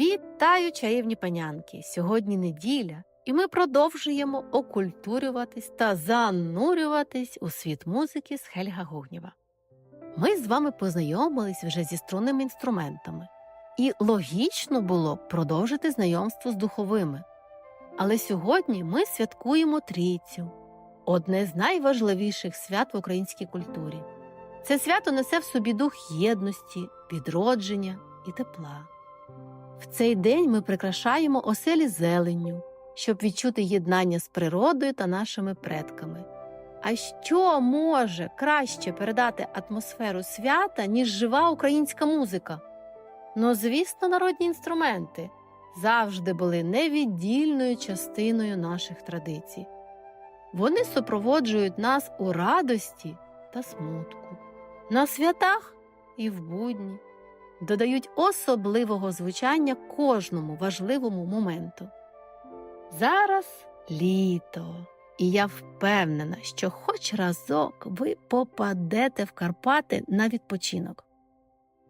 Вітаю, чаївні панянки! Сьогодні неділя, і ми продовжуємо окультурюватись та занурюватись у світ музики з Хельга Гогнєва. Ми з вами познайомились вже зі струнними інструментами, і логічно було б продовжити знайомство з духовими. Але сьогодні ми святкуємо трійцю одне з найважливіших свят в українській культурі. Це свято несе в собі дух єдності, відродження і тепла. В цей день ми прикрашаємо оселі зеленню, щоб відчути єднання з природою та нашими предками. А що може краще передати атмосферу свята, ніж жива українська музика? Ну, звісно, народні інструменти завжди були невіддільною частиною наших традицій. Вони супроводжують нас у радості та смутку, на святах і в будні додають особливого звучання кожному важливому моменту. Зараз літо, і я впевнена, що хоч разок ви попадете в Карпати на відпочинок,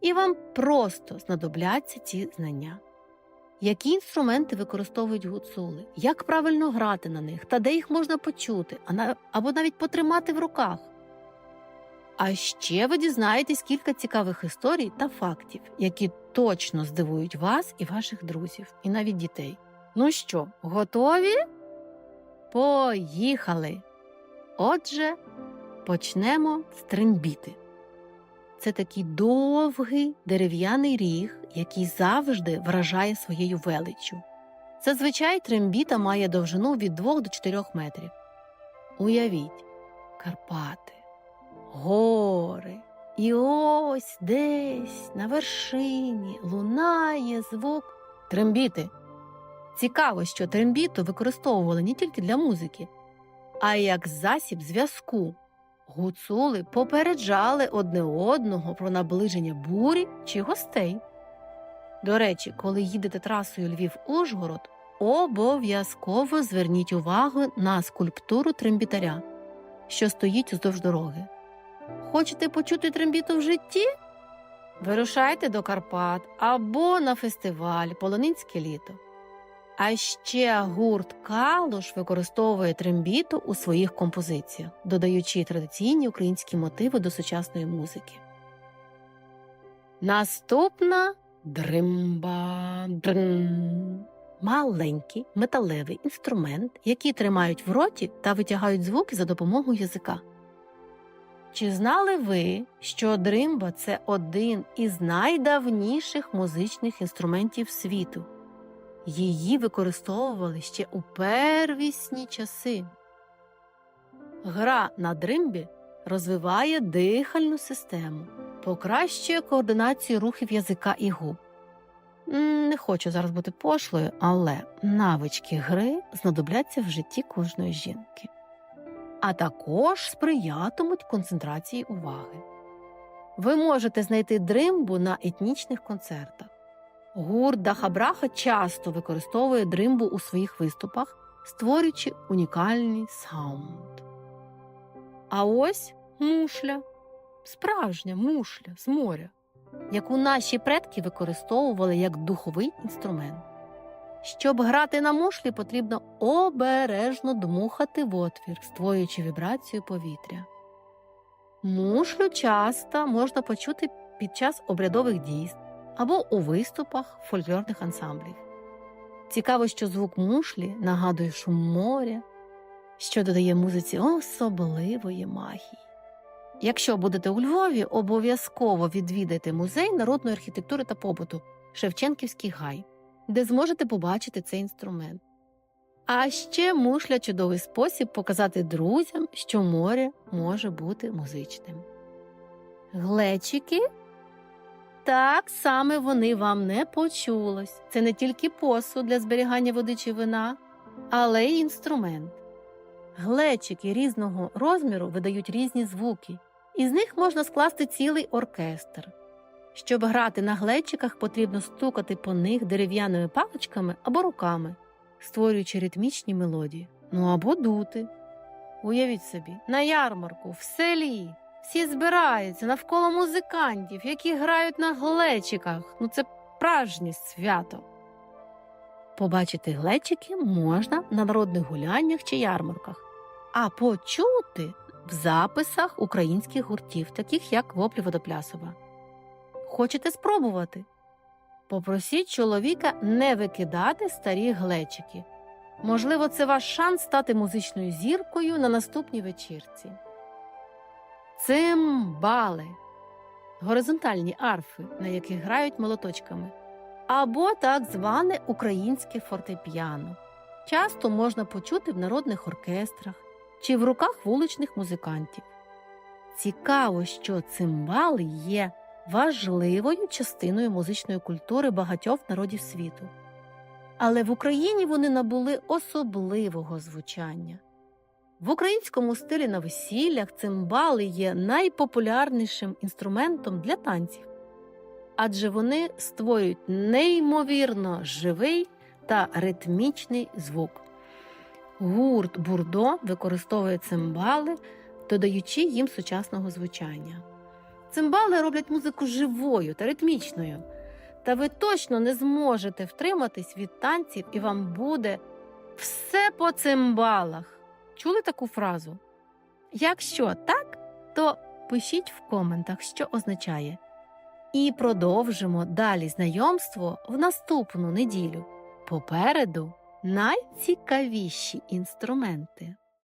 і вам просто знадобляться ці знання. Які інструменти використовують гуцули, як правильно грати на них та де їх можна почути, або навіть потримати в руках. А ще ви дізнаєтесь кілька цікавих історій та фактів, які точно здивують вас і ваших друзів, і навіть дітей. Ну що, готові? Поїхали! Отже, почнемо з трембіти. Це такий довгий дерев'яний ріг, який завжди вражає своєю величчю. Зазвичай трембіта має довжину від 2 до 4 метрів. Уявіть, Карпати гори. І ось десь на вершині лунає звук трембіти. Цікаво, що трембіту використовували не тільки для музики, а й як засіб зв'язку. Гуцули попереджали одне одного про наближення бурі чи гостей. До речі, коли їдете трасою Львів-Ужгород, обов'язково зверніть увагу на скульптуру трембітаря, що стоїть уздовж дороги. Хочете почути трембіту в житті? Вирушайте до Карпат або на фестиваль Полонинське літо. А ще гурт Калуш використовує трембіту у своїх композиціях, додаючи традиційні українські мотиви до сучасної музики. Наступна дримба. Дрин. Маленький металевий інструмент, який тримають в роті та витягають звуки за допомогою язика. Чи знали ви, що дримба це один із найдавніших музичних інструментів світу? Її використовували ще у первісні часи. Гра на дримбі розвиває дихальну систему, покращує координацію рухів язика і губ. Не хочу зараз бути пошлою, але навички гри знадобляться в житті кожної жінки а також сприятимуть концентрації уваги. Ви можете знайти дримбу на етнічних концертах. Гурт Дахабраха часто використовує дримбу у своїх виступах, створюючи унікальний саунд. А ось мушля, справжня мушля з моря, яку наші предки використовували як духовий інструмент. Щоб грати на мушлі, потрібно обережно дмухати в отвір, створюючи вібрацію повітря. Мушлю часто можна почути під час обрядових дійств або у виступах фольклорних ансамблів. Цікаво, що звук мушлі нагадує шум моря, що додає музиці особливої магії. Якщо будете у Львові, обов'язково відвідайте музей народної архітектури та побуту Шевченківський гай де зможете побачити цей інструмент. А ще мушля чудовий спосіб показати друзям, що море може бути музичним. Глечики так саме вони вам не почулось. Це не тільки посуд для зберігання води чи вина, але й інструмент. Глечики різного розміру видають різні звуки, і з них можна скласти цілий оркестр. Щоб грати на глечиках, потрібно стукати по них дерев'яними паличками або руками, створюючи ритмічні мелодії, ну або дути. Уявіть собі, на ярмарку, в селі, всі збираються навколо музикантів, які грають на глечиках. Ну це справжнє свято. Побачити глечики можна на народних гуляннях чи ярмарках, а почути в записах українських гуртів, таких як Воплі Водоплясова. Хочете спробувати? Попросіть чоловіка не викидати старі глечики. Можливо, це ваш шанс стати музичною зіркою на наступній вечірці. Цимбали горизонтальні арфи, на яких грають молоточками, або так зване українське фортепіано. Часто можна почути в народних оркестрах чи в руках вуличних музикантів. Цікаво, що цимбали є важливою частиною музичної культури багатьох народів світу. Але в Україні вони набули особливого звучання. В українському стилі на весіллях цимбали є найпопулярнішим інструментом для танців, адже вони створюють неймовірно живий та ритмічний звук. Гурт Бурдо використовує цимбали, додаючи їм сучасного звучання. Цимбали роблять музику живою та ритмічною, та ви точно не зможете втриматись від танців, і вам буде все по цимбалах. Чули таку фразу? Якщо так, то пишіть в коментах, що означає. І продовжимо далі знайомство в наступну неділю. Попереду найцікавіші інструменти.